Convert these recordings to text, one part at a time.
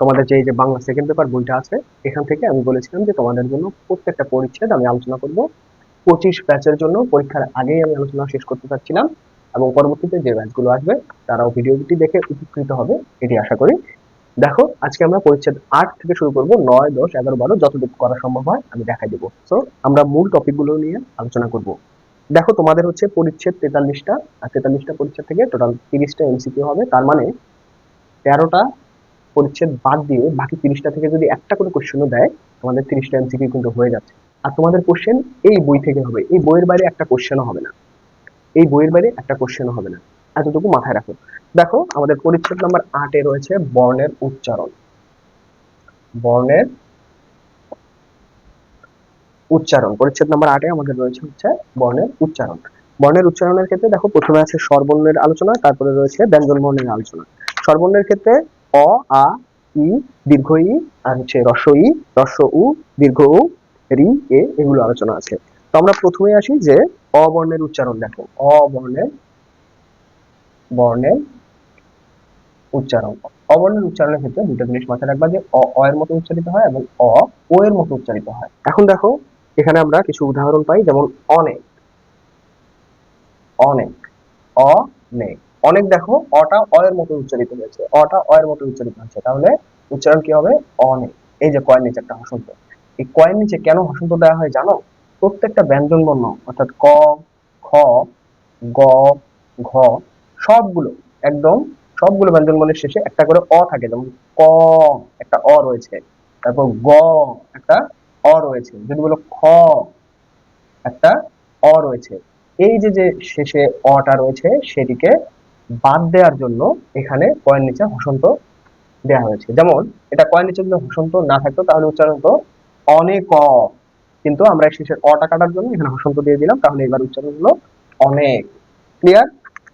তোমাদের যে Bangla second paper বইটা আছে, এখান থেকে আমি বলেছিলাম যে তোমাদের জন্য প্রত্যেকটা পরিচ্ছেদ আমি আলোচনা করব। পঁচিশ ব্যাচের জন্য পরীক্ষার আগেই আমি আলোচনা শেষ করতে চাচ্ছিলাম এবং পরবর্তীতে যে ব্যাচগুলো আসবে, তারাও ভিডিওটি দেখে উপকৃত হবে এটি আশা করি। দেখো, আজকে আমরা পরিচ্ছেদ আট থেকে শুরু করব, নয়, দশ, এগারো, বারো যতটুকু করা সম্ভব হয় আমি দেখাই দেবো। সো আমরা মূল টপিকগুলো নিয়ে আলোচনা করব। দেখো, তোমাদের হচ্ছে পরিচ্ছেদ তেতাল্লিশটা, আর তেতাল্লিশটা পরিচ্ছেদ থেকে টোটাল তিরিশটা এমসিকিউ হবে, তার মানে তেরোটা পরিচ্ছেদ বাদ দিয়ে বাকি তিরিশটা থেকে যদি একটা করে কোশ্চেনও দেয়, তোমাদের তিরিশটা এমসিকিউ কিন্তু হয়ে যাচ্ছে। আর তোমাদের কোশ্চেন এই বই থেকে হবে। এই বইয়ের বাইরে একটা কোশ্চেনও হবে না। এই বইয়ের বাইরে একটা কোশ্চেনও হবে না। এতটুকু মাথায় রাখো। দেখো, আমাদের পরিচ্ছেদ নাম্বার আটে রয়েছে বর্ণের উচ্চারণ। বর্ণের উচ্চারণ। পরিচ্ছেদ নাম্বার আটে আমাদের রয়েছে হচ্ছে বর্ণের উচ্চারণ। বর্ণের উচ্চারণের ক্ষেত্রে দেখো, প্রথমে আছে স্বরবর্ণের আলোচনা, তারপরে রয়েছে ব্যঞ্জন বর্ণের আলোচনা। স্বরবর্ণের ক্ষেত্রে অ, আ, ই দীর্ঘ ই আর হচ্ছে রস্ব ই রস্ব উ দীর্ঘ উ রি, এ, এগুলো আলোচনা আছে। তো আমরা প্রথমে আসি যে অ বর্ণের উচ্চারণ দেখো। অ বর্ণের বর্ণের উচ্চারণ। অবর্ণের উচ্চারণের ক্ষেত্রে দুটো জিনিস মাথায় রাখবা যে অ অ এর মতো উচ্চারিত হয় এবং অ, ও এর মতো উচ্চারিত হয়। এখন দেখো, এখানে আমরা কিছু উদাহরণ পাই, যেমন অনেক। অনেক। অনেক অনেক দেখো অটা অ এর মতো উচ্চারিত হয়েছে। অটা অ এর মতো উচ্চারিত হয়েছে। তাহলে উচ্চারণ কি হবে? অনেক এই যে কয়ের নিচে একটা হসন্ত। এই কয়ের নিচে কেন হসন্ত দেওয়া হয় জানো? প্রত্যেকটা ব্যঞ্জন বর্ণ অর্থাৎ ক, খ, গ, ঘ, সবগুলো, একদম সবগুলো ব্যঞ্জন বর্ণের শেষে একটা করে অ থাকে। যেমন ক, একটা অ রয়েছে। তারপর গ, একটা অ রয়েছে। যদি বলো খ, একটা অ রয়েছে। এই যে যে শেষে অটা রয়েছে, সেটিকে বাদ দেওয়ার জন্য এখানে কয়ের নিচে হসন্ত দেওয়া হয়েছে। যেমন, এটা কয়ের নিচে যদি হসন্ত না থাকতো, তাহলে উচ্চারণ হতো অনেক। কিন্তু আমরা শেষের অটা কাটার জন্য এখানে হসন্ত দিয়ে দিলাম, তাহলে এবার উচ্চারণ হলো অনেক। ক্লিয়ার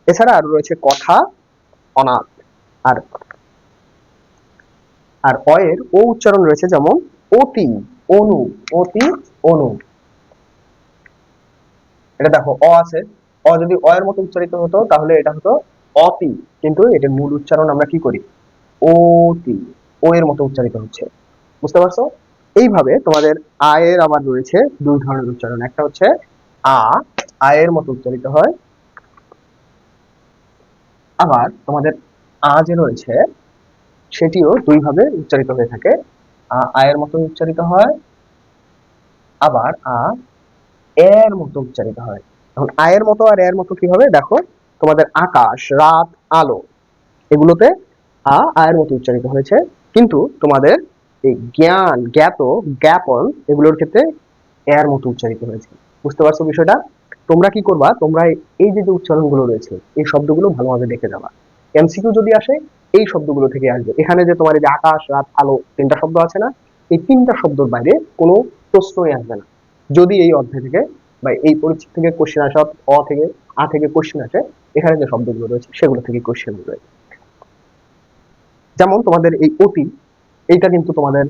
এছাড়া আরও রয়েছে কথা, অনাথ। আর আর অয়ের ও উচ্চারণ রয়েছে যেমন অতি, অনু অতি, অনু। এটা দেখো, অ আছে। অ যদি অ এর মতো উচ্চারিত হতো, তাহলে এটা হতো অতি। কিন্তু এটার মূল উচ্চারণ আমরা কি করি? অতি। ও এর মতো উচ্চারিত হচ্ছে। বুঝতে পারছ? এইভাবে তোমাদের আয়ের আবার রয়েছে দুই ধরনের উচ্চারণ। একটা হচ্ছে আ, আয়ের মতো উচ্চারিত হয়। আবার তোমাদের আ যে রয়েছে, সেটিও দুইভাবে উচ্চারিত হয়ে থাকে। আ, আয়ের মতো উচ্চারিত হয়। আবার আ, এর মতো উচ্চারিত হয়। এখন আয়ের মতো আর এর মতো কি হবে? দেখো তোমাদের আকাশ, রাত, আলো, এগুলোতে আ আয়ের মতো উচ্চারিত হয়েছে। কিন্তু তোমাদের এই জ্ঞান, জ্ঞাত, জ্ঞাপন এগুলোর ক্ষেত্রে এর মতো উচ্চারিত হয়েছে। বুঝতে পারছ বিষয়টা? তোমরা কি করবা? তোমরা এই যে যে উচ্চারণগুলো রয়েছে, এই শব্দগুলো ভালোভাবে দেখে যাবা। এমসিকিউ যদি আসে, এই শব্দগুলো থেকে আসবে। এখানে যে তোমার এই যে আকাশ, রাত, আলো, তিনটা শব্দ আছে না? এই তিনটা শব্দের বাইরে কোনো প্রশ্নই আসবে না। যদি এই অধ্যায় থেকে বা এই পরিচিত থেকে কোশ্চেন আসে অ থেকে, আ থেকে কোশ্চেন আসে এখানে যে শব্দগুলো রয়েছে, সেগুলো থেকে কোশ্চেন রয়েছে যেমন তোমাদের এই অতি এইটা কিন্তু তোমাদের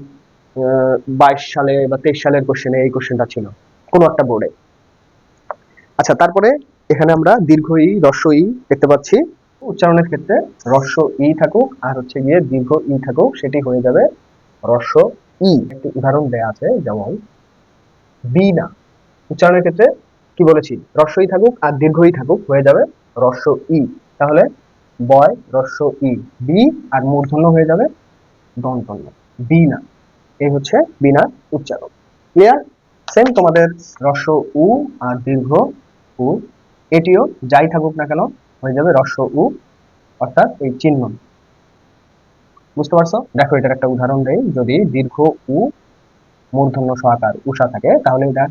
বাইশ সালে বা তেইশ সালের কোশ্চেনে এই কোশ্চেনটা ছিল, কোনো একটা বোর্ডে আচ্ছা তারপরে এখানে আমরা দীর্ঘ ই রস্ব ই দেখতে পাচ্ছি। উচ্চারণের ক্ষেত্রে রস্ব ই থাকুক, আর হচ্ছে গিয়ে দীর্ঘ ই থাকুক, সেটি হয়ে যাবে রস্ব ই। একটি উদাহরণ দেয়া আছে, যেমন বিনা উচ্চারণের ক্ষেত্রে কি বলেছি? রস্ব ই থাকুক, আর দীর্ঘ ই থাকুক, হয়ে যাবে রস্ব ই। তাহলে বয় রস্ব ই। বি আর মূর্ধন্য হয়ে যাবে দন্তন্য। বিনা এই হচ্ছে বিনা উচ্চারণ। ক্লিয়ার সেম তোমাদের রস্ব উ আর দীর্ঘ উ। এটিও যাই থাকুক না কেন হয়ে যাবে রস্য উ, অর্থাৎ এই চিহ্ন। বুঝতে পারছ? দেখো, এটার একটা উদাহরণ দেই। যদি দীর্ঘ উ, মূর্ধন্য সহাকার উষা থাকে, তাহলে এটা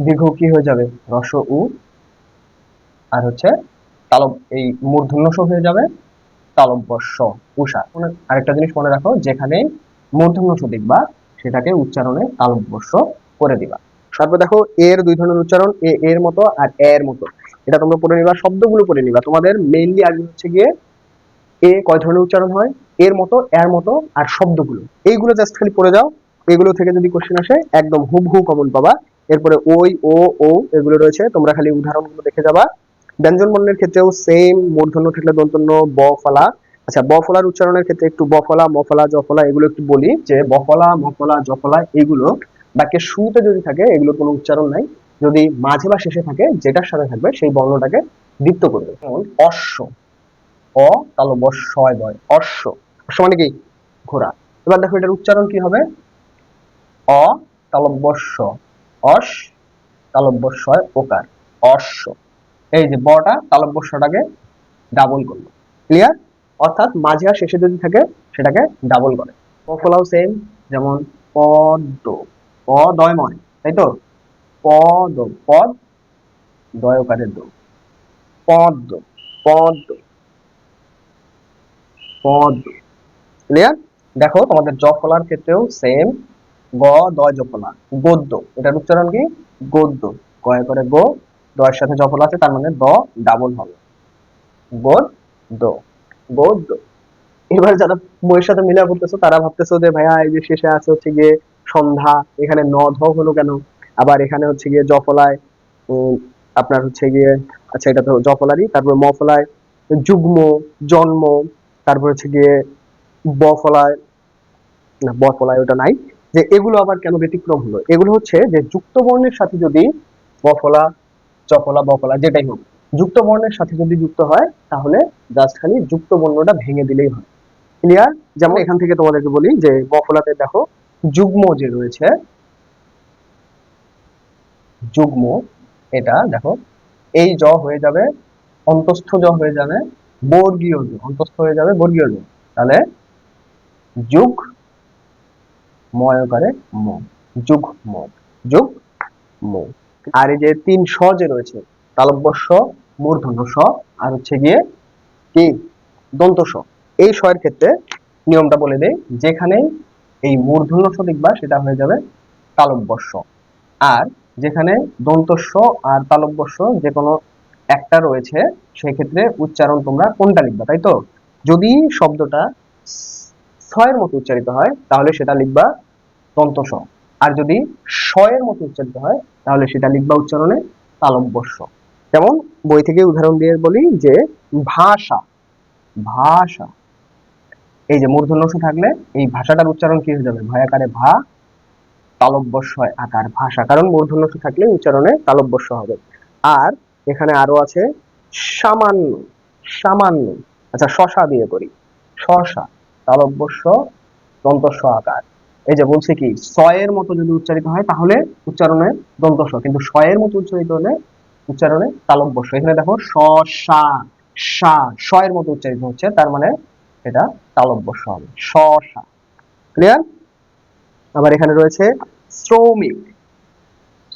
দীর্ঘ কি হয়ে যাবে? রস উ। আর হচ্ছে তালব এই মূর্ধন্য হয়ে যাবে তালব্যস্য উষা। আরেকটা জিনিস মনে রাখো, যেখানে মূর্ধন্য দেখবা, সেটাকে উচ্চারণে তালব্যস্য করে দিবা। তারপর দেখো, এর দুই ধরনের উচ্চারণ, এ, এর মতো আর এর মতো। এটা তোমরা পড়ে নিবা, শব্দগুলো পড়ে নিবা। তোমাদের মেইনলি আগে হচ্ছে গিয়ে, এ কয় ধরনের উচ্চারণ হয়? এর মতো এর মতো আর শব্দগুলো। এইগুলো জাস্ট খালি পড়ে যাও, এগুলো থেকে যদি কোশ্চেন আসে, একদম হুবহু কমন পাবা। এরপরে ওই ও ও এগুলো রয়েছে, তোমরা খালি উদাহরণগুলো দেখে যাবা। ব্যঞ্জন বর্ণের ক্ষেত্রেও সেম মূর্ধন্য থাকলে দন্তন্য, ব, ফালা। আচ্ছা বফলার উচ্চারণের ক্ষেত্রে একটু বফলা মফলা জফলা এগুলো একটু বলি যে বফলা মফলা জফলা এগুলো বাক্যের শুরুতে যদি থাকে এগুলো কোনো উচ্চারণ নাই। যদি মাঝে বা শেষে থাকে, যেটার সাথে থাকবে, সেই বর্ণটাকে দীপ্ত করবে। যেমন অশ্ব। অ তালব্য শয় বয়। অশ্ব। অশ্ব মানে কি? ঘোড়া। এবার দেখো এটার উচ্চারণ কি হবে? অ তালব্য স অস তালব্য শয় ওকার। অশ্ব। এই যে বটা তালব্য শটাকে ডাবল করল। ক্লিয়ার অর্থাৎ মাঝে আর শেষে যদি থাকে সেটাকে ডাবল করে। পফলাও সেম যেমন পদ্ম পদয়ময় তাই তো? পদ পদ দয়কারের দ পদ্ম পদ্ম পদ্ম ক্লিয়ার দেখো, তোমাদের জফলার ক্ষেত্রেও সেম গ, দয় জফলা গদ্য। এটার উচ্চারণ কি? গদ্য। গয় করে গো দয়ের সাথে জফলা আছে, তার মানে দ ডাবল হবে। গদ্য গদ্য এবার যারা বইয়ের সাথে মিলা করতেছো তারা ভাবতেছো যে, ভাইয়া, এই যে শেষে আছে হচ্ছে গিয়ে সন্ধ্যা, এখানে ন, ধ হলো কেন? আবার এখানে হচ্ছে গিয়ে জফলায় আপনার হচ্ছে গিয়ে আচ্ছা এটা তো জফলারই, তারপর মফলায়, যুগ্ম, জন্ম, তারপর হচ্ছে গিয়ে বফলায়, না, বফলায় ওটা নাই, যে এগুলো আবার কেন ব্যতিক্রম হলো? এগুলো হচ্ছে যে যুক্ত বর্ণের সাথে যদি বফলা চফলা বফলা যেটাই হোক। যুক্ত বর্ণের সাথে যদি যুক্ত হয়, তাহলে জাস্ট খালি যুক্ত বর্ণটা ভেঙে দিলেই হয়। ক্লিয়ার যেমন এখান থেকে তোমাদেরকে বলি যে বফলাতে দেখো যুগ্ম যে রয়েছে, যুগ্ম, এটা দেখো, এই জ হয়ে যাবে, অন্তস্থ জ হয়ে যাবে, বর্গীয় জ, অন্তস্থ হয়ে যাবে, বর্গীয় জ। তাহলে যুগ ময়কারে ম, যুগ ম যুগ ম। আর এই যে তিন স যে রয়েছে তালব্য স মূর্ধন্য স আর হচ্ছে গিয়ে কি? দন্ত স এই স এর ক্ষেত্রে নিয়মটা বলে দেয় যেখানে এই মূর্ধন্য স লিখবা, সেটা হয়ে যাবে তালব্য স আর যেখানে দন্তস্ব আর তালব্যস্ব যে কোনো একটা রয়েছে, সেক্ষেত্রে উচ্চারণ তোমরা কোনটা লিখবা, তাই তো? যদি শব্দটা ছয়ের মতো উচ্চারিত হয়, তাহলে সেটা লিখবা দন্তস্ব আর যদি শয়ের মতো উচ্চারিত হয়, তাহলে সেটা লিখবা উচ্চারণে তালব্যস্ব যেমন বই থেকে উদাহরণ দিয়ে বলি যে, ভাষা ভাষা। এই যে মূর্ধন্যস্ব থাকলে এই ভাষাটার উচ্চারণ কি হয়ে যাবে? ভয়াকারে ভা তালব্যস্বয় আকার ভাষা। কারণ মূর্ধন্য স থাকলে উচ্চারণে তালব্যস্ব হবে। আর এখানে আরও আছে, সামান্য সামান্য। আচ্ছা শশা দিয়ে করি। শশা তালব্যস্ব দন্তস্ব আকার। এই যে বলছে কি, ছয়ের মতো যদি উচ্চারিত হয়, তাহলে উচ্চারণে দন্তস্ব কিন্তু শয়ের মতো উচ্চারিত হলে উচ্চারণে তালব্যস্ব এখানে দেখো, স, সা সা মতো উচ্চারিত হচ্ছে, তার মানে এটা তালব্যস্ব হবে। শশা ক্লিয়ার আবার এখানে রয়েছে, শ্রমিক।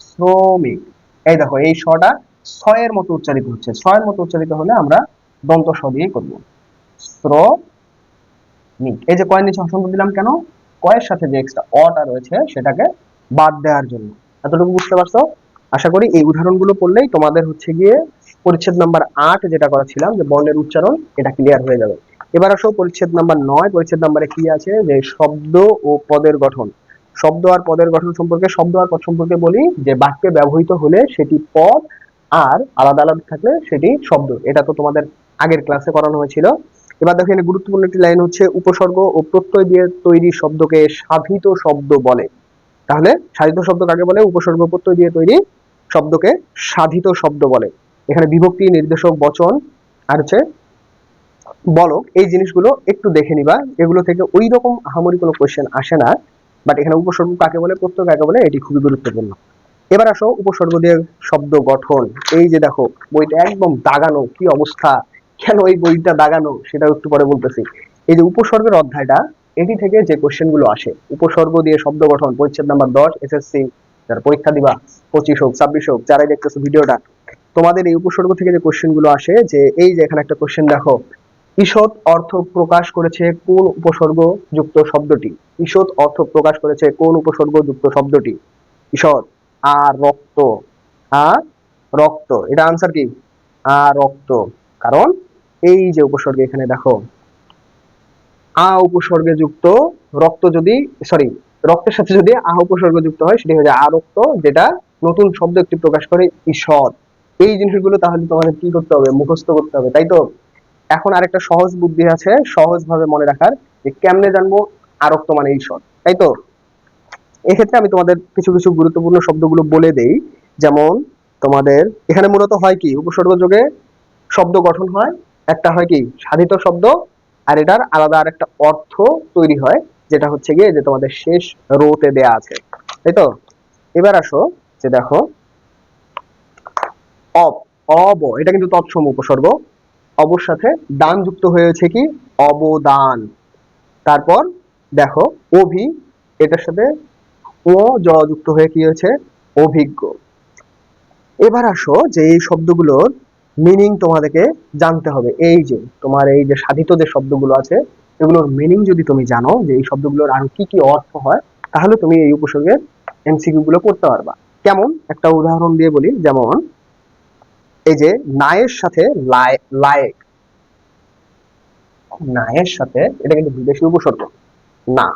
শ্রমিক। এই দেখো, এই শটা ছয়ের মতো উচ্চারিত হচ্ছে। ছয়ের মতো উচ্চারিত হলে আমরা দন্ত স দিয়ে করব। শ্রমিক। এই যে কয়ের নিচে অসংখ্য দিলাম কেন? কয়ের সাথে যে এক্সট্রা অটা রয়েছে সেটাকে বাদ দেওয়ার জন্য। এতটুকু বুঝতে পারছ? আশা করি এই উদাহরণগুলো পড়লেই তোমাদের হচ্ছে গিয়ে পরিচ্ছেদ নাম্বার আট যেটা করেছিলাম, যে বর্ণের উচ্চারণ, এটা ক্লিয়ার হয়ে যাবে। এবার আসো পরিচ্ছেদ নাম্বার নয়। পরিচ্ছেদ নাম্বারে কি আছে? যে শব্দ ও পদের গঠন। শব্দ আর পদের গঠন সম্পর্কে, শব্দ আর পদ সম্পর্কে বলি, যে বাক্যে ব্যবহৃত হলে সেটি পদ আর আলাদা আলাদা থাকলে সেটি শব্দ। এটা তো তোমাদের আগের ক্লাসে করানো হয়েছিল। এবার দেখো এখানে গুরুত্বপূর্ণ একটি লাইন হচ্ছে উপসর্গ ও প্রত্যয় দিয়ে তৈরি শব্দকে সাধিত শব্দ বলে। তাহলে সাধিত শব্দ কাকে বলে? উপসর্গ প্রত্যয় দিয়ে তৈরি শব্দকে সাধিত শব্দ বলে। এখানে বিভক্তি, নির্দেশক, বচন আর হচ্ছে বলক, এই জিনিসগুলো একটু দেখে নিবা। এগুলো থেকে ওই রকম আহামরি কোনো কোয়েশ্চেন আসে না। বাট এখানে উপসর্গ কাকে বলে? প্রত্যয় কাকে বলে? এটি খুবই গুরুত্বপূর্ণ। এবার আসো উপসর্গ দিয়ে শব্দ গঠন। এই যে দেখো, বইটা একদম দাগানো কি অবস্থা? কেন এই বইটা দাগানো সেটা একটু পরে বলতেছি। এই যে উপসর্গের অধ্যায়টা, এটি থেকে যে কোশ্চেনগুলো আসে, উপসর্গ দিয়ে শব্দ গঠন, পরিচ্ছেদ নাম্বার দশ এসএসসি যারা পরীক্ষা দিবা, পঁচিশ হোক, ছাব্বিশ হোক, যারাই দেখতেছো ভিডিওটা, তোমাদের এই উপসর্গ থেকে যে কোশ্চেনগুলো আসে, যে এই যে এখানে একটা কোশ্চেন দেখো, ঈষৎ অর্থ প্রকাশ করেছে কোন উপসর্গ যুক্ত শব্দটি? ঈষৎ অর্থ প্রকাশ করেছে কোন উপসর্গ যুক্ত শব্দটি? ঈষৎ, আ, রক্ত আ, রক্ত, এটা আনসার কি? আ, রক্ত, কারণ এই যে উপসর্গ এখানে দেখো। আ উপসর্গে যুক্ত রক্ত যদি সরি রক্তের সাথে যদি আ উপসর্গ যুক্ত হয়, সেটি হয়ে যায় আরক্ত যেটা নতুন শব্দ একটি প্রকাশ করে ঈষৎ এই জিনিসগুলো তাহলে তোমাদের কি করতে হবে? মুখস্থ করতে হবে, তাই তো? এখন আরেকটা সহজ বুদ্ধি আছে সহজ ভাবে মনে রাখার, যে কেমনে জানব আরক্ত মানে ঈশ্বর, তাই তো? এক্ষেত্রে আমি তোমাদের কিছু কিছু গুরুত্বপূর্ণ শব্দগুলো বলে দেই। যেমন তোমাদের, এখানে মূলত হয় কি? উপসর্গ যোগে শব্দ গঠন হয় একটা হয় কি? সাধিত শব্দ আর এটার আলাদা আর একটা অর্থ তৈরি হয়, যেটা হচ্ছে গিয়ে যে তোমাদের শেষ রোতে দেয়া আছে। তাই তো? এবার আসো যে দেখো, অব অব, এটা কিন্তু তৎসম উপসর্গ। অবর সাথে দান যুক্ত হয়েছে কি? অবদান। তারপর দেখো, অভি, এটার সাথে ও, জ যুক্ত হয়ে কি হয়েছে? অভিজ্ঞ। এবার আসো যে এই শব্দগুলোর মিনিং তোমাদেরকে জানতে হবে। এই যে, তোমার এই যে সাধিত যে শব্দগুলো আছে, এগুলোর মিনিং যদি তুমি জানো, যে এই শব্দগুলোর আরও কি কি অর্থ হয়, তাহলে তুমি এই উপসর্গের এমসিকিউ গুলো করতে পারবা। কেমন? একটা উদাহরণ দিয়ে বলি, যেমন এই যে নায়ের সাথে লায়েক। নায়ের সাথে, এটা কিন্তু বিদেশি উপসর্গ। না।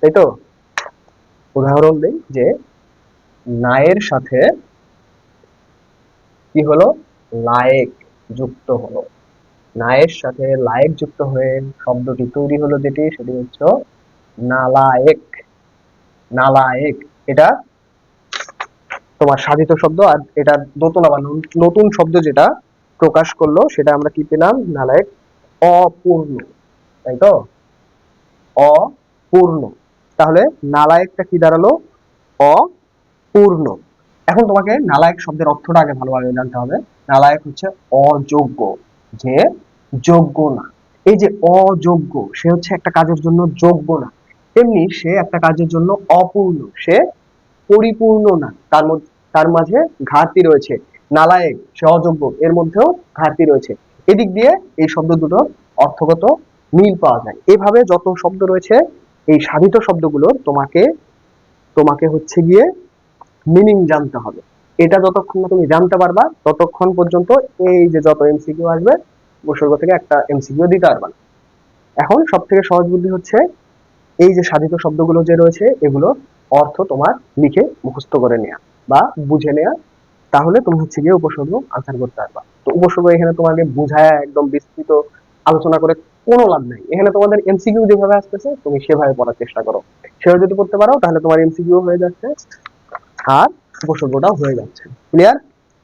তাই তো? উদাহরণ দেই যে, নায়ের সাথে কি হলো? লায়েক যুক্ত হলো। নায়ের সাথে লায়েক যুক্ত হয়ে শব্দটি তৈরি হলো যেটি, সেটি হচ্ছে নালায়েক। নালায়েক, এটা তোমার সাধিত শব্দ আর এটা দোতলা বা নতুন- শব্দ যেটা প্রকাশ করল, সেটা আমরা কি পেলাম? নালায়েক অপূর্ণ, তাই তো? অপূর্ণ। তাহলে নালায়েকটা কি দাঁড়াল? অপূর্ণ। এখন তোমাকে নালায়েক শব্দের অর্থটা আগে ভালোভাবে জানতে হবে। নালায়েক হচ্ছে অযোগ্য, যে যোগ্য না। এই যে অযোগ্য, সে হচ্ছে একটা কাজের জন্য যোগ্য না। তেমনি সে একটা কাজের জন্য অপূর্ণ, সে পরিপূর্ণ না। তার মধ্যে, তার মাঝে ঘাটতি রয়েছে। নালায়েক, সে অযোগ্য, এর মধ্যেও ঘাটতি রয়েছে। এদিক দিয়ে এই শব্দ দুটো অর্থগত মিল পাওয়া যায়। এভাবে যত শব্দ রয়েছে, এই সাধিত শব্দগুলো তোমাকে তোমাকে হচ্ছে গিয়ে মিনিং জানতে হবে। এটা যতক্ষণ না তুমি জানতে পারবা, ততক্ষণ পর্যন্ত এই যে যত এমসিকিউ আসবে উপসর্গ থেকে একটা এমসিকিউ দিতে পারবা না। এখন সব থেকে সহজ বুদ্ধি হচ্ছে, এই যে সাধিত শব্দগুলো যে রয়েছে, এগুলো অর্থ তোমার লিখে মুখস্থ করে নেয়া বা বুঝে নেওয়া তাহলে তুমি হচ্ছে গিয়ে উপসর্গ আনসার করতে পারবা। তো উপসর্গ এখানে তোমাকে বুঝায় একদম বিস্তৃত আলোচনা করে কোনো লাভ নাই। এখানে তোমাদের এমসিকিউ যেভাবে আসতেছে, তুমি সেভাবে পড়ার চেষ্টা করো। সেভাবে যদি করতে পারো, তাহলে তোমার এমসিকিউ হয়ে যাচ্ছে। আর উপসর্গটাও হয়ে যাচ্ছে। ক্লিয়ার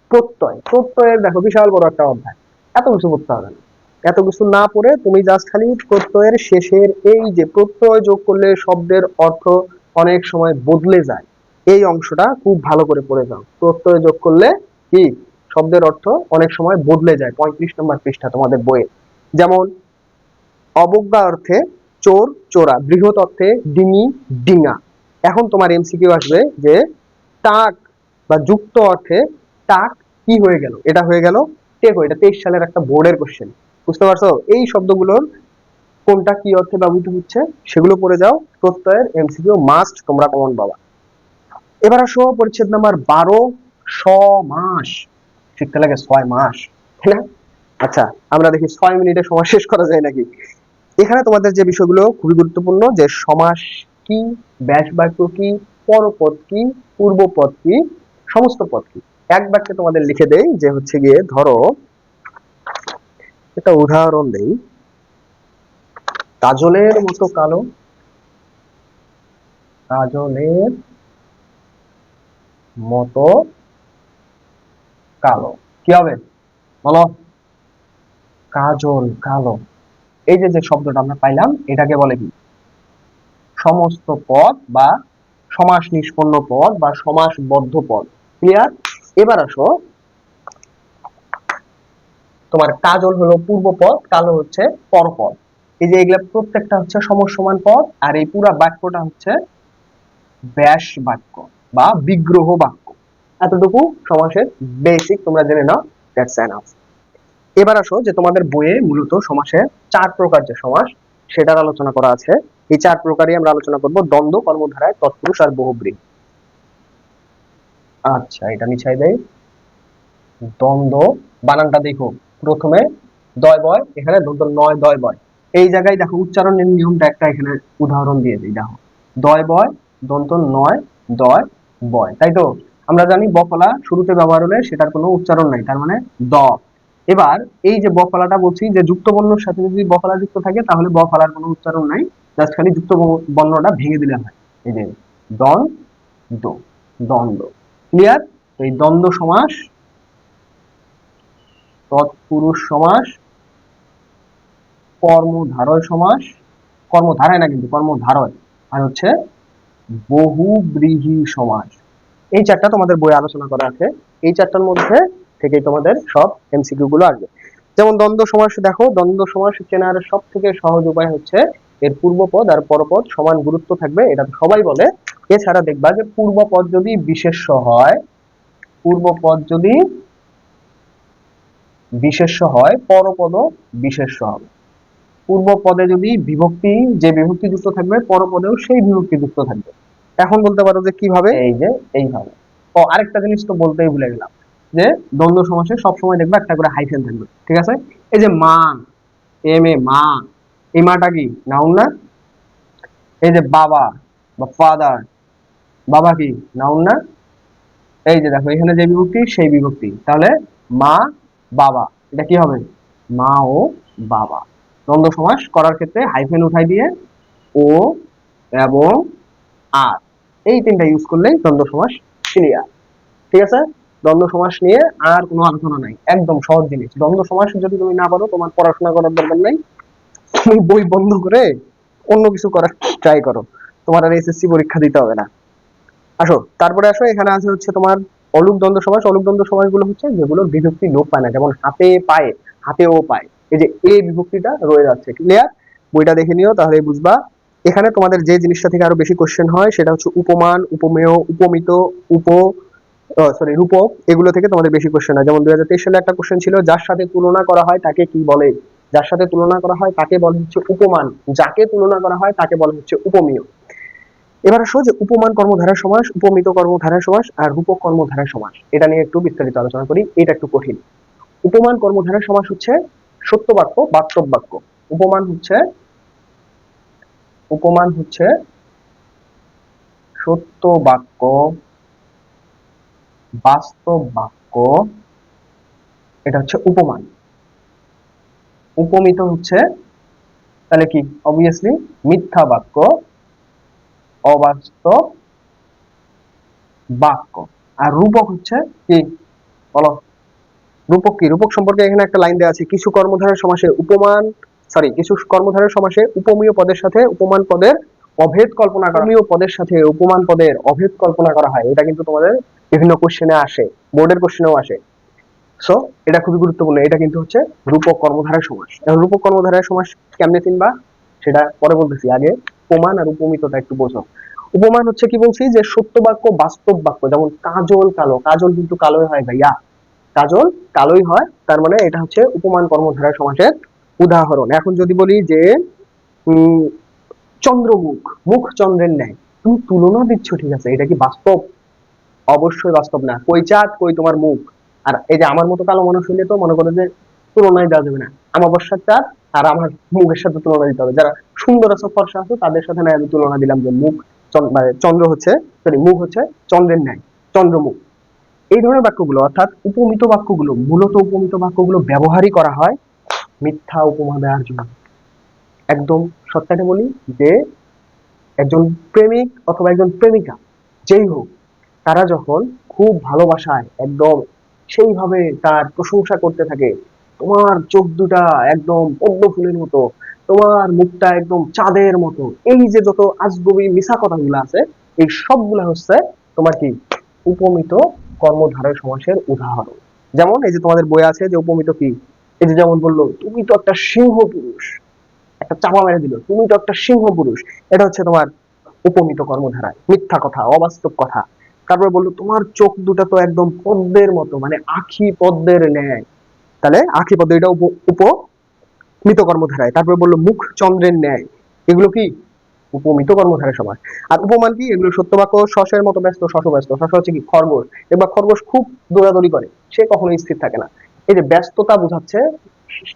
প্রত্যয়। প্রত্যয়ের দেখো, বিশাল বড় একটা অধ্যায়। এত কিছু পড়তে হবে না। এত কিছু না পড়ে তুমি জাস্ট খালি প্রত্যয়ের শেষের এই যে প্রত্যয় যোগ করলে শব্দের অর্থ অনেক সময় বদলে যায়। এই অংশটা খুব ভালো করে পড়ে যাও। প্রত্যয় যোগ করলে কি? শব্দের অর্থ অনেক সময় বদলে যায়। পঁয়ত্রিশ নম্বর পৃষ্ঠা তোমাদের বইয়ে। যেমন, অবজ্ঞা অর্থে চোর, চোরা। বৃহৎ অর্থে ডিঙি, ডিঙা। এখন তোমার এমসিকিউ আসবে যে, টাক বা যুক্ত অর্থে টাক কি হয়ে গেল? এটা হয়ে গেল টেকো এটা তেইশ সালের একটা বোর্ডের কোশ্চেন বুঝতে পারছ? এই শব্দগুলোর কোনটা কি অর্থে ব্যবহৃত হচ্ছে, সেগুলো পড়ে যাও, প্রত্যয়ের এমসিকিউ মাস্ট তোমরা কমন পাবা। এবার আসো পরিচ্ছেদ নাম্বার বারো, স মাস। শিখতে লাগে ছয় মাস না? আচ্ছা আমরা দেখি ছয় মিনিটে সমাজ শেষ করা যায় নাকি? এখানে তোমাদের যে বিষয়গুলো খুবই গুরুত্বপূর্ণ, যে সমাস কি, ব্যাস বাক্য কি, পরপদ কি, পূর্বপদ কি সমস্ত পদ কি? এক বাক্যে তোমাদের লিখে দেই যে হচ্ছে গিয়ে, ধরো, একটা উদাহরণ দেই। কাজলের মতো কালো। কাজলের মতো কালো। কি হবে? বলো। কাজল কালো। এই যে যে শব্দটা আমরা পাইলাম, এটাকে বলে কি? সমস্ত পদ বা সমাস নিষ্পন্ন পদ বা সমাসবদ্ধ পদ। ক্লিয়ার এবার আসো। তোমার কাজল হলো পূর্ব পদ, কালো হচ্ছে পরপদ এই যে এগুলা প্রত্যেকটা হচ্ছে সমসমান পদ, আর এই পুরা বাক্যটা হচ্ছে ব্যাস বাক্য বা বিগ্রহ বাক্য। এতটুকু সমাসের বেসিক তোমরা জেনে নাও দ্যাটস এনাফ এবার আসো যে তোমাদের বইয়ে মূলত সমাসের চার প্রকার যে সমাস সেটার আলোচনা করা আছে। এই চার প্রকারই আমরা আলোচনা করব, দ্বন্দ্ব, কর্মধারায় তৎপুরুষ আর বহুব্রী আচ্ছা এটা মিছাই দেই। দ্বন্দ্ব। বানানটা দেখো, প্রথমে দয় বয়, এখানে দন্ত নয় দয় বয়। এই জায়গায় দেখো উচ্চারণের নিয়মটা একটা এখানে উদাহরণ দিয়ে দিই, দেখো। দয় বয় দন্ত নয় দয় বয়, তাই তো? আমরা জানি বফলা শুরুতে ব্যবহার হলে সেটার কোনো উচ্চারণ নাই, তার মানে দ। এবার এই যে বফলাটা বলছি, যে যুক্ত বর্ণের সাথে যদি বফলা যুক্ত থাকে, তাহলে বফলার কোনো উচ্চারণ নাই, জাস্ট খালি যুক্ত বর্ণটা ভেঙে দিলে হয়। এই যে দন দো দ্বন্দ্ব। ক্লিয়ার? এই দ্বন্দ্ব সমাস, তৎপুরুষ সমাস, কর্মধারয় সমাস, কর্মধারায় না কিন্তু কর্মধারয়, আর হচ্ছে বহুব্রীহি সমাস। এই চারটা তোমাদের বই আলোচনা করা আছে। এই চারটার মধ্যে থেকেই তোমাদের সব এমসিকিউ গুলো আসবে। যেমন দ্বন্দ্ব সমাস, দেখো, দ্বন্দ্ব সমাস চেনার সব থেকে সহজ উপায় হচ্ছে এর পূর্বপদ আর পরপদ সমান গুরুত্ব থাকবে, এটা সবাই বলে। এছাড়া দেখবা যে পূর্বপদ যদি বিশেষ্য হয় পূর্বপদ যদি বিশেষ্য হয় পরপদ বিশেষ্য হবে। পূর্ব পদে যদি বিভক্তি যে বিভক্তি যুক্ত থাকবে পরপদেও সেই বিভক্তি যুক্ত থাকবে। এখন বলতে পারো যে কীভাবে? এই যে এইভাবে। ও আরেকটা জিনিস তো বলতেই ভুলে গেলাম যে দ্বন্দ্ব সমাসে সবসময় দেখবে একটা করে হাইফেন থাকবে ঠিক আছে? এই যে মা এম এ মা এই মাটা কি? নাউন না? এই যে বাবা বা ফাদার বাবা কি? নাউন না? এই যে দেখো, এখানে যে বিভক্তি, সেই বিভক্তি। তাহলে মা, বাবা, এটা কি হবে? মা ও বাবা। দ্বন্দ্ব সমাস করার ক্ষেত্রে হাইফেন উঠাই দিয়ে ও এবং আর। এই তিনটা ইউজ করলেই দ্বন্দ্ব সমাস ক্লিয়ার ঠিক আছে? দ্বন্দ্ব সমাস নিয়ে আর কোনো আলোচনা নাই। একদম সহজ জিনিস। দ্বন্দ্ব সমাস যদি তুমি না পারো, তোমার পড়াশোনা করার দরকার নাই। তুমি বই বন্ধ করে অন্য কিছু করার ট্রাই করো। তোমার আর এসএসসি পরীক্ষা দিতে হবে না। আসো, তারপরে আসো, এখানে আছে হচ্ছে তোমার অলুক দ্বন্দ্ব সমাস। অলুক দ্বন্দ্ব সমাসগুলো হচ্ছে যেগুলো বিভক্তি লোপ পায় না, যেমন হাতে পায়ে, হাতেও পায়। এই যে এই বিভক্তিটা রয়ে যাচ্ছে। ক্লিয়ার বইটা দেখে নিও তাহলে বুঝবা। এখানে তোমাদের যে জিনিসটা থেকে আরও বেশি কোশ্চেন হয়, সেটা হচ্ছে উপমান, উপমেয়, উপমিত, উপ সরি রূপক, এগুলো থেকে তোমাদের বেশি কোশ্চেন হয়। যেমন দুই হাজার তেইশ সালে একটা কোশ্চেন ছিল, যার সাথে তুলনা করা হয় তাকে কি বলে? যার সাথে তুলনা করা হয় তাকে বলা হচ্ছে উপমান। যাকে তুলনা করা হয় তাকে বলা হচ্ছে উপমেয়। এবার আসো যে উপমান কর্মধারা সমাস, উপমিত কর্মধারা সমাস আর রূপক কর্মধারা সমাস। এটা নিয়ে একটু বিস্তারিত আলোচনা করি, এটা একটু কঠিন। উপমান কর্মধারা সমাস হচ্ছে সত্য বাক্য বাস্তব বাক্য। উপমান হচ্ছে উপমান হচ্ছে সত্য বাক্য বাস্তব বাক্য, এটা হচ্ছে উপমান। উপমিত হচ্ছে, তাহলে কি? অবভিয়াসলি মিথ্যা বাক্য অবাস্তব বাক্য। আর রূপক হচ্ছে কি? বলো। রূপক কি? রূপক সম্পর্কে এখানে একটা লাইন দেওয়া আছে, কিছু কর্মধারের সমাসে উপমান সরি কিছু কর্মধারের সমাসে উপমীয় পদের সাথে উপমান পদের অভেদ কল্পনা করা উপমীয় পদের সাথে উপমান পদের অভেদ কল্পনা করা হয়। এটা কিন্তু তোমাদের বিভিন্ন কোশ্চেনে আসে বোর্ডের কোশ্চেনেও আসে। সো এটা খুবই গুরুত্বপূর্ণ। এটা কিন্তু হচ্ছে রূপক কর্মধারয় সমাস। এখন রূপক কর্মধারয় সমাস কেমনে চিনবা? সেটা পরে বলতেছি। আগে উপমান আর উপমিতটা একটু বোঝো। উপমান হচ্ছে কি বলছি যে সত্য বাক্য, বাস্তব বাক্য, যেমন কাজল কালো, কাজল কিন্তু কালোই হয় ভাইয়া। কাজল কালোই হয়, তার মানে এটা হচ্ছে উপমান কর্মধারয় সমাসের উদাহরণ। এখন যদি বলি যে চন্দ্রমুখ, মুখ চন্দ্রের ন্যায়, তুমি তুলনা দিচ্ছ ঠিক আছে, এটা কি বাস্তব? অবশ্যই বাস্তব না। কই চাঁদ, কই তোমার মুখ? আর এই যে আমার মতো কালো মানুষ হইলে তো মনে করো যে তুলনায় দেওয়া যাবে না। আমাবস্যার চাঁদ আর আমার মুখের সাথে তুলনা দিতে হবে। যারা সুন্দর আছে, ফর্সা আছে, তাদের সাথে আমি তুলনা দিলাম যে মুখ মানে চন্দ্র হচ্ছে সরি মুখ হচ্ছে চন্দ্রের ন্যায়, চন্দ্রমুখ। এই ধরনের বাক্যগুলো, অর্থাৎ উপমিত বাক্যগুলো, মূলত উপমিত বাক্যগুলো ব্যবহারই করা হয় মিথ্যা উপমা দেওয়ার জন্য। একদম সত্যাটা বলি যে একজন প্রেমিক অথবা একজন প্রেমিকা, যেই হোক, তারা যখন খুব ভালোবাসায়, একদম সেইভাবে তার প্রশংসা করতে থাকে তোমার চোখ দুটা একদম পদ্ম ফুলের মতো, তোমার মুখটা একদম চাঁদের মতো। এই যে যত আজগবি মিশা কথাগুলো আছে, এই সবগুলা হচ্ছে তোমার কি? উপমিত কর্মধারয় সমাসের উদাহরণ। যেমন এই যে তোমাদের বই আছে যে উপমিত কি? এই যে যেমন বলল, তুমি তো একটা সিংহ পুরুষ। একটা চাপা মেরে দিল, তুমি তো একটা সিংহ পুরুষ। এটা হচ্ছে তোমার উপমিত কর্মধারায় মিথ্যা কথা, অবাস্তব কথা। তারপরে বলল, তোমার চোখ দুটা তো একদম পদ্মের মতো মানে আখি পদ্মের ন্যায়। তাহলে আখি পদ্ম এটা উপ উপমিত কর্মধারায়। তারপরে বলল মুখ চন্দ্রের ন্যায়। এগুলো কি? উপমিত কর্মধারায় সমাস আর উপমান কি? এগুলো সত্যবাক্য শসের মতো ব্যস্ত, শশ ব্যস্ত। শস হচ্ছে কি? খরগোশ। এবার খরগোশ খুব দৌড়াদৌড়ি করে। সে কখনো স্থির থাকে না। এই যে ব্যস্ততা বোঝাচ্ছে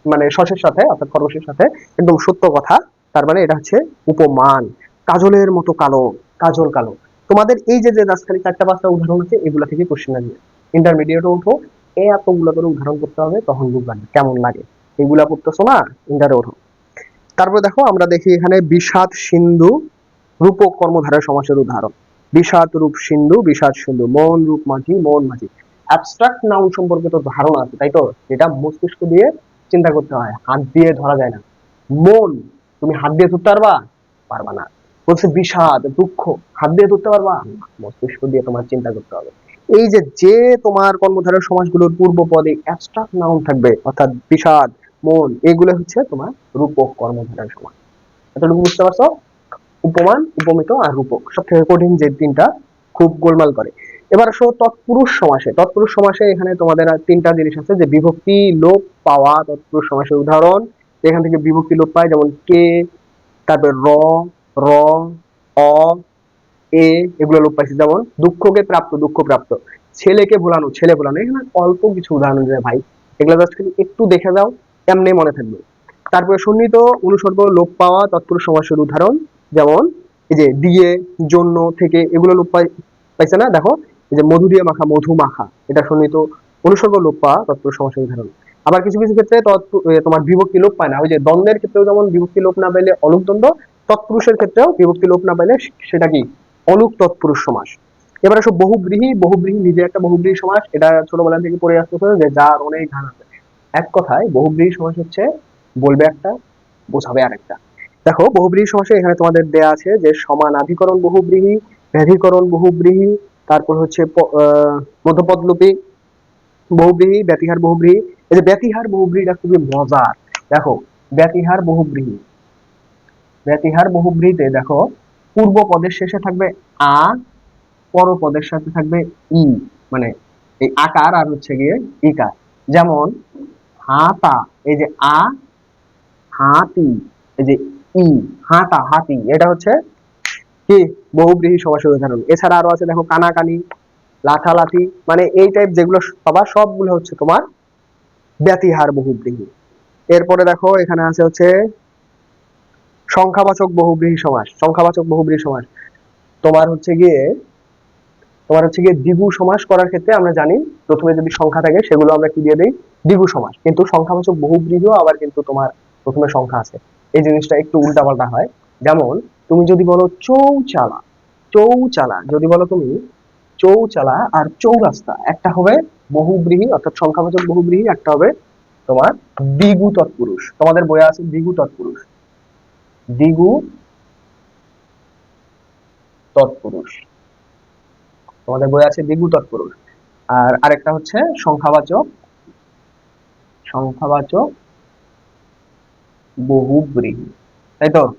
মানে শসের সাথে, অর্থাৎ খরগোশের সাথে, একদম সত্য কথা। তার মানে এটা হচ্ছে উপমান। কাজলের মতো কালো, কাজল কালো। তোমাদের এই যে যে রাজখালি চারটা পাঁচটা উদাহরণ আছে, এগুলা থেকে কোশ্চেন আসবে ইন্টারমিডিয়েটও উঠো এতগুলো করে উদাহরণ করতে হবে, তখন বুঝবেন কেমন লাগে। এগুলা করতেছো না ইন্টারে ওঠো। তারপর দেখো, আমরা দেখি এখানে বিষাদ সিন্ধু রূপক কর্মধারয় সমাসের উদাহরণ। বিষাদ রূপ সিন্ধু, বিষাদ সিন্ধু, মন রূপ মন অ্যাবস্ট্রাক্ট নাউন ধারণা আছে, তাই তো? যেটা মস্তিষ্ক দিয়ে চিন্তা করতে হয়, হাত দিয়ে ধরা যায় না। মন, তুমি হাত দিয়ে ধরতে পারবা? পারবা না। বলছে বিষাদ, দুঃখ, হাত দিয়ে ধরতে পারবা? মস্তিষ্ক দিয়ে তোমার চিন্তা করতে হবে। এই যে যে তোমার কর্মধারয় সমাসগুলোর পূর্ব পদে অ্যাবস্ট্রাক্ট নাউন থাকবে, অর্থাৎ বিষাদ, মন, এগুলো হচ্ছে তোমার রূপক কর্মধারয় সমাস এতটুকু বুঝতে পারছ? উপমান, উপমিত আর রূপক। সব থেকে কঠিন যে তিনটা খুব গোলমাল করে। এবার আসো তৎপুরুষ সমাসে। তৎপুরুষ সমাসে এখানে তোমাদের তিনটা জিনিস আছে, যে বিভক্তি, লোপ, পাওয়া, তৎপুরুষ সমাসের উদাহরণ। এখান থেকে বিভক্তি, লোপ পায়, যেমন কে, তারপর র র, অ এ, এগুলো লোপ পাইছে। যেমন, দুঃখকে প্রাপ্ত দুঃখ প্রাপ্ত ছেলেকে ভোলানো, ছেলে ভোলানো, এখানে অল্প কিছু উদাহরণ দেয় ভাই। এগুলো জাস্ট খালি একটু দেখে যাও এমনি মনে থাকবে। তারপরে সন্নিহিত অনুসর্গ, লোপ পাওয়া তৎপুরুষ সমাসের উদাহরণ। যেমন, এই যে দিয়ে, জন্য, থেকে, এগুলো লোপ পাই, পাইছে না? দেখো, এই যে মধু দিয়ে মাখা, মধু মাখা, এটা সন্নিহিত অনুসর্গ, লোপ পাওয়া তৎপুরুষ সমাসের উদাহরণ। আবার কিছু কিছু ক্ষেত্রে তোমার বিভক্তি লোপ পায় না। ওই যে দ্বন্দ্বের ক্ষেত্রেও যেমন বিভক্তি লোপ না পাইলে অলুক দ্বন্দ্ব তৎপুরুষের ক্ষেত্রেও বিভক্তি লোপ না পাইলে সেটা কি? অলুক তৎপুরুষ সমাস। এবার আসো বহুব্রীহি বহুব্রীহি নিজে একটা বহুব্রীহি সমাস, এটা ছোটবেলা থেকে পড়ে আসতেছে যে যার অনেক গান আছে। এক কথায় বহুব্রীহি সমাস হচ্ছে বলবে একটা, বোঝাবে আরেকটা। দেখো, বহুব্রীহি সমাসে এখানে তোমাদের দেয়া আছে যে সমানাধিকরণ বহুব্রীহি, ব্যাধিকরণ বহুব্রীহি, তারপর হচ্ছে মধ্যপদলোপী, বহুব্রীহি, ব্যতিহার বহুব্রীহি। এই যে ব্যতিহার বহুব্রীহিটা খুবই মজার। দেখো, ব্যতিহার বহুব্রীহি। ব্যতিহার বহুব্রীহিতে দেখো পূর্ব পদের শেষে থাকবে আ, পর পদের সাথে থাকবে ই মানে এই আকার আর হচ্ছে গিয়ে ইকার। যেমন, হাতা, এই যে আ, হাতি, এই যে ই, হাতা, হাতি, এটা হচ্ছে কি? বহুব্রীহি সমাসের উদাহরণ এছাড়া আরও আছে, দেখো কানাকানি, লাথালাথি মানে এই টাইপ যেগুলো সবার সবগুলো হচ্ছে তোমার ব্যতিহার বহুব্রীহি। এরপরে দেখো, এখানে আছে হচ্ছে সংখ্যাবাচক বহুব্রীহি সমাস সংখ্যাবাচক বহুব্রীহি সমাস তোমার হচ্ছে গিয়ে, তোমার হচ্ছে গিয়ে দ্বিগু সমাস করার ক্ষেত্রে আমরা জানি, প্রথমে যদি সংখ্যা থাকে সেগুলো আমরা কি দিয়ে দিই? দ্বিগু সমাস কিন্তু সংখ্যাবাচক বহুব্রীহিও আবার কিন্তু তোমার প্রথমে সংখ্যা আছে। এই জিনিসটা একটু উল্টাপাল্টা হয়। যেমন, তুমি যদি বলো চৌচালা চৌচালা, যদি বলো তুমি চৌচালা আর চৌরাস্তা, একটা হবে বহুব্রীহি অর্থাৎ সংখ্যাবাচক বহুব্রীহি একটা হবে তোমার দ্বিগু তৎপুরুষ। তোমাদের বইয়ে আছে দ্বিগু তৎপুরুষ। দ্বিগু তৎপুরুষ। তোমাদের বই আছে দ্বিগু তৎপুরুষ। আর আরেকটা হচ্ছে সংখ্যাবাচক সংখ্যাবাচক বহুব্রীহি। তাই তো?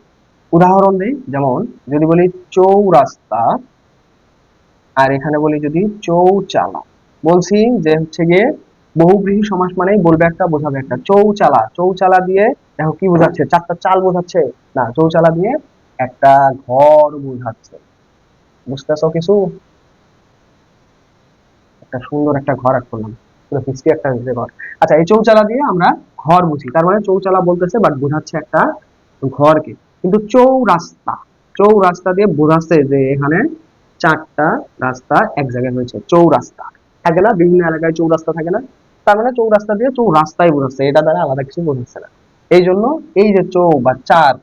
উদাহরণ দিই, যেমন যদি বলি চৌরাস্তা, আর এখানে বলি যদি চৌচালা। বলছি যে হচ্ছে গিয়ে বহুব্রীহি সমাস মানেই বলবে একটা, বোঝাবে একটা। চৌচালা চৌচালা দিয়ে দেখো কি বোঝাচ্ছে? চারটা চাল বোঝাচ্ছে। না চৌচালা দিয়ে একটা ঘর বোঝাচ্ছে। বুঝতেছো কিছু? একটা সুন্দর একটা ঘর আঁক করলাম। ফিস্টি একটা ঘর। আচ্ছা এই চৌচালা দিয়ে আমরা ঘর বুঝি। তার মানে চৌচালা বলতেছে বাট বোঝাচ্ছে একটা ঘরকে। কিন্তু চৌরাস্তা চৌরাস্তা দিয়ে বোঝাচ্ছে যে এখানে চারটা রাস্তা এক জায়গায় হয়েছে। চৌরাস্তা। থাকে না? বিভিন্ন এলাকায় চৌরাস্তা থাকে না? তার মানে চৌরাস্তা দিয়ে চৌরাস্তায় বোঝাচ্ছে। এটা দ্বারা আলাদা কিছু বোঝাচ্ছে না। এই জন্য এই যে চৌ বা চার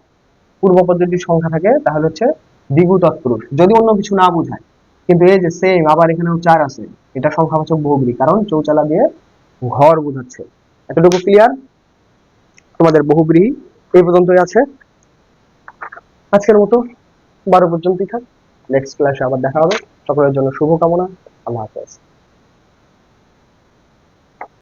পূর্বপদ যদি সংখ্যা থাকে, তাহলে হচ্ছে দ্বিগু তৎপুরুষ। যদি অন্য কিছু না বোঝায়, কিন্তু এই যে সেম আবার এখানেও চার আছে, এটা সংখ্যাবাচক বহুব্রী কারণ চৌচালা দিয়ে ঘর বোঝাচ্ছে। এতটুকু ক্লিয়ার তোমাদের বহুব্রীহি এই পর্যন্তই আছে। আজকের মতো বারো পর্যন্তই থাক। নেক্সট ক্লাসে আবার দেখা হবে। সকলের জন্য শুভকামনা। আল্লাহ হাফেজ।